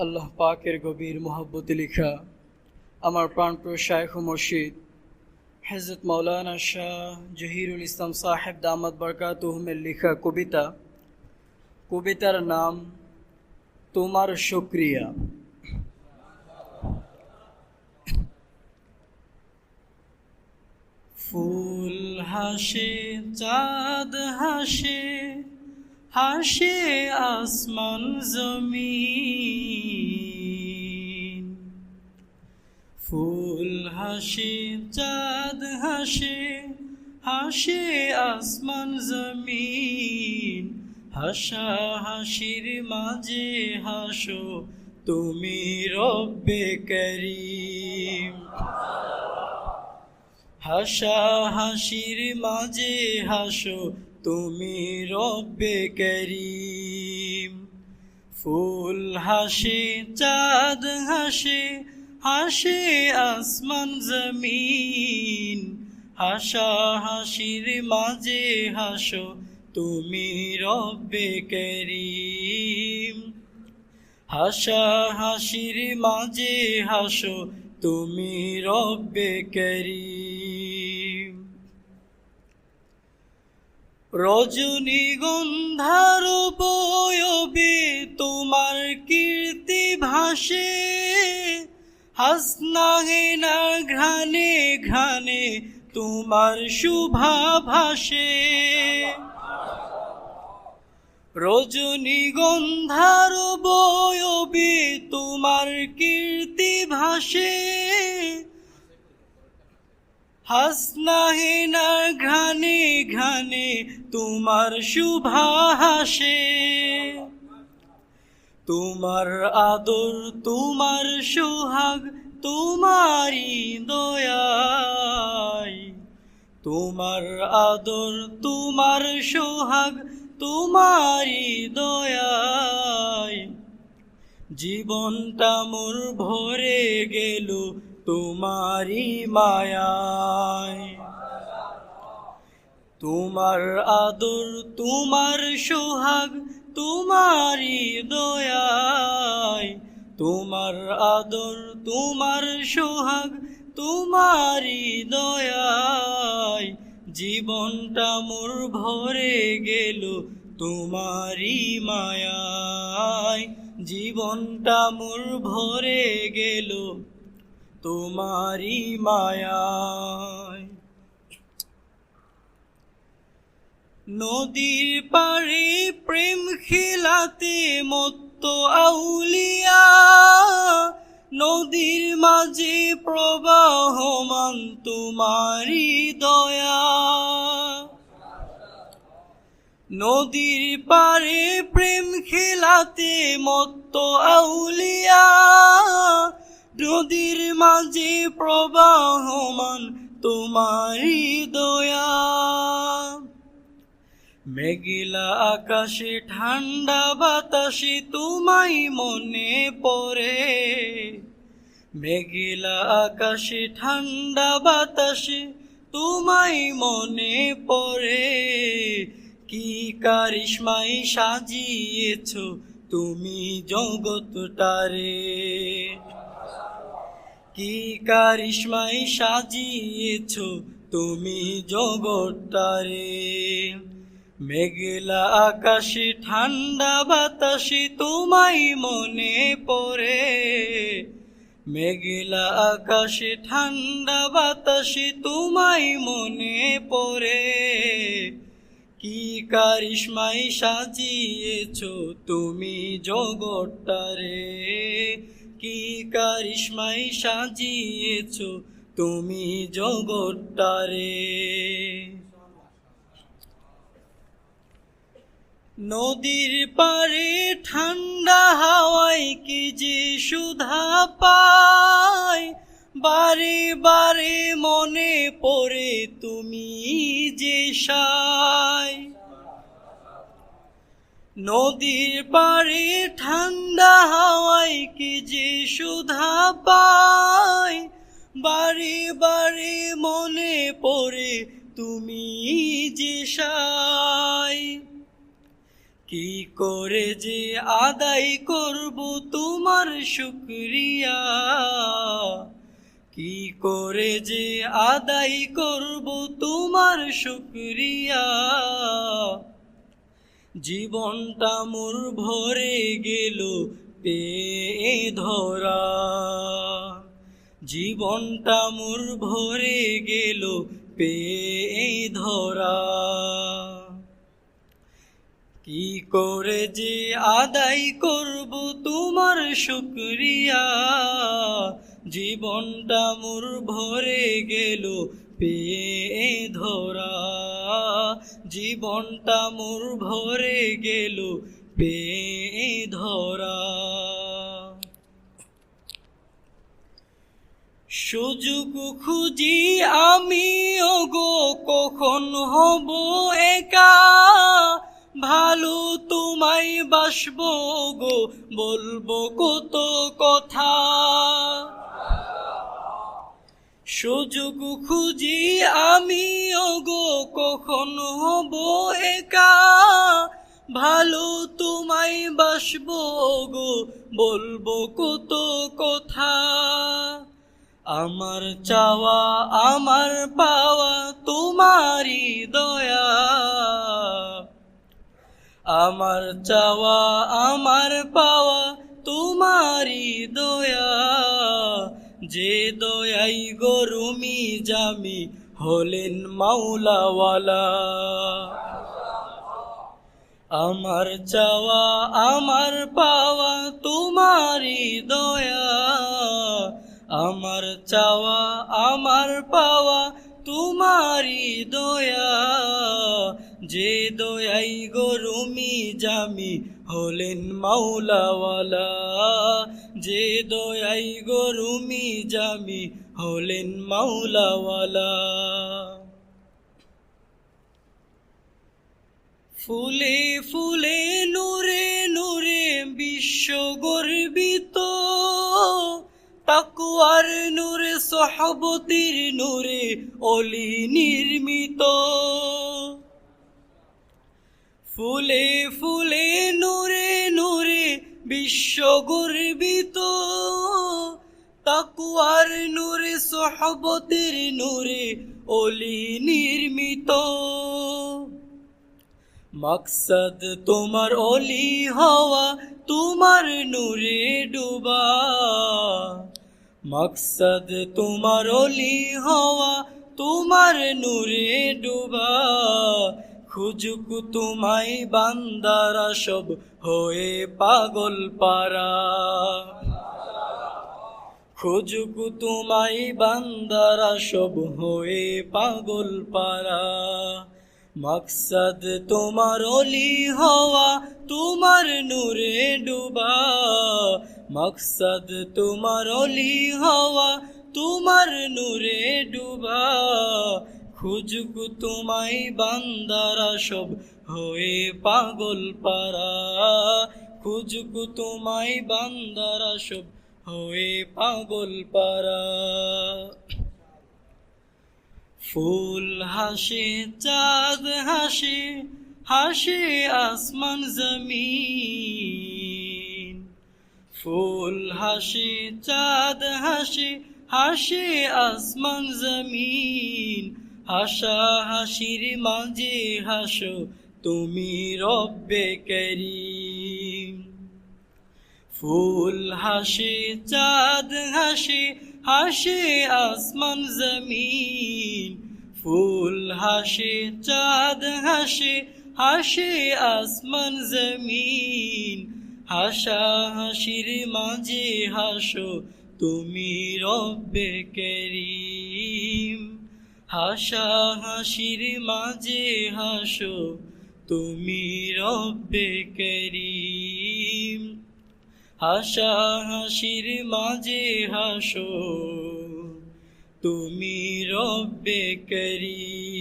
আল্লাহ পাকের গভীর মোহাব্বতে লিখা। আমার প্রাণপ্রিয় শায়েখ মসজিদ হজরত মৌলানা শাহ জহিরুল ইসলাম সাহেব দামাদ বরকাতুহমের লিখা কবিতা। কবিতার নাম, তোমার শুক্রিয়া। ফুল হাসে, চাঁদ হাসে হাসে আসমান জমিন। ফুল হাসে, চাঁদ হাসে হাসে আসমান জমিন। হাসা হাসির মাঝে হাসো তুমি রব্বে করিম। হাসা হাসির মাঝে হাসো তুমি রব্বে করিম। ফুল হাসে, চাঁদ হাসে হাসে আসমান, জমিন। হাসা হাসির মাঝে হাসো তুমি রব্বে করিম। হাসা হাসির মাঝে হাসো তুমি রব্বে করিম। রজনীগন্ধার বয়বে তোমার কীর্তি ভাসে হাসনাহেনা ঘ্রাণে ঘ্রাণে তোমার শুভা ভাসে। রজনীগন্ধার বয়বে তোমার কীর্তি ভাসে হাসনাহেনা ঘ্রাণে ঘ্রাণে তোমার শুভা হাসে তোমার আদর, তোমার সোহাগ, তোমারই দয়ায় তোমার আদর, তোমার সোহাগ, তোমারই দয়ায় জীবনটা মোর ভরে গেল তোমারই মায়ায়। তোমার আদর, তোমার সোহাগ, তোমারই দয়ায়। তোমার আদর, তোমার সোহাগ, তোমারই দয়ায়। জীবনটা মোর ভরে গেল তোমারই মায়ায়। জীবনটা মোর ভরে গেল তোমারই মায়ায়। নদীর পাড়ে প্রেম খেলাতে মত্ত আউলিয়া, নদীর মাঝে প্রবাহমান তোমারই দয়া। নদীর পারে প্রেম খেলাতে মত্ত আউলিয়া নদীর মাঝে প্রবাহমান তোমারই দয়া। মেঘিলা আকাশে ঠান্ডা বাতাসে তোমায় মনে পড়ে। মেঘিলা আকাশে ঠান্ডা বাতাসে তোমায় মনে পড়ে। কি কারিশমাই সাজিয়েছ তুমি জগৎটারে? কি কারিশমাই সাজিয়েছ তুমি জগৎটারে মেঘলা আকাশে, ঠান্ডা বাতাসে তোমায় মনে পড়ে। মেঘলা আকাশে, ঠান্ডা বাতাসে তোমায় মনে পড়ে। কি কারিশমাই সাজিয়েছ তুমি জগৎটারে কি কারিশমাই সাজিয়েছ তুমি জগৎটারে? নদীর পারে ঠান্ডা হাওয়ায় কি যে সুধা পায়? বারে বারে মনে পড়ে তুমি যে সায়। নদীর পারে ঠান্ডা হাওয়ায় কি যে সুধা পায়? বারে বারে মনে পড়ে তুমি যে সায় কি করে যে আদায় করব তোমার শুক্রিয়া? কি করে যে আদায় করব তোমার শুক্রিয়া? জীবনটা মোর ভরে গেল পেয়ে ধরা। জীবনটা মোর ভরে গেল পেয়ে ধরা। কি করে যে আদায় করব তোমার শুক্রিয়া? জীবনটা মোর ভরে গেল পেয়ে ধরা। জীবনটা মোর ভরে গেল পে ধরা সুযোগ খুঁজি আমি, ওগো, কখন হব একা? ভালো তোমায় বাসবো গো বলব কত কথা? সুযোগ খুঁজি আমি ওগো কখন হব একা। ভালো তোমায় বাসব গো, বলব কত কথা। আমার চাওয়া, আমার পাওয়া, তোমারই দয়া। আমার চাওয়া, আমার পাওয়া, তোমারই দয়া। যে দয়াই গরুমি জামি হলেন মাওলাওয়ালা। আমার চাওয়া, আমার পাওয়া তোমারই দয়া। আমার চাওয়া, আমার পাওয়া তোমারই দয়া। যে দয়াই গরুমি জামি হলেন মাওলাওয়ালা, যে দয়াই গরুমি জামি হলেন মাওলাওয়ালা। ফুলে ফুলে নূরে নূরে বিশ্ব গর্বিত তাকুয়ার নূরে, সহবতির নূরে অলি নির্মিত। ফুলে ফুলে নূরে নূরে বিশ্ব গর্বিত তাকুয়ার নূরে, সহবতির নূরে অলি নির্মিত। মকসদ তোমার অলি হওয়া, তোমার নূরে ডুবা। মকসদ তোমার অলি হওয়া, তোমার নূরে খুজুক তোমায় বান্দারা সব হয়ে পাগল পারা খুজুক তোমায় বান্দারা সব হয়ে পাগল পারা মকসদ তোমার অলি হওয়া তোমার নূরে ডুবা। মকসদ তোমার অলি হওয়া তোমার নূরে ডুবা। খুজুক তোমায় বান্দারা সব হয়ে পাগল পারা। খুজুক তোমায় বান্দারা সব হয়ে পাগল পারা। ফুল হাসে, চাঁদ হাসে হাসে আসমান, জমিন। ফুল হাসে, চাঁদ হাসে হাসে আসমান, জমিন। হাসা হাসির মাঝে হাসো, তুমি রব্বে করিম। ফুল হাসে, চাঁদ হাসে হাসে আসমান জমিন। ফুল হাসে, চাঁদ হাসে হাসে আসমান জমিন। হাসা হাসির মাঝে হাসো, তুমি রব্বে করিম। হাসা হাসির মাঝে হাসো তুমি রব্বে করিম। হাসা হাসির মাঝে হাসো তুমি রব্বে করিম।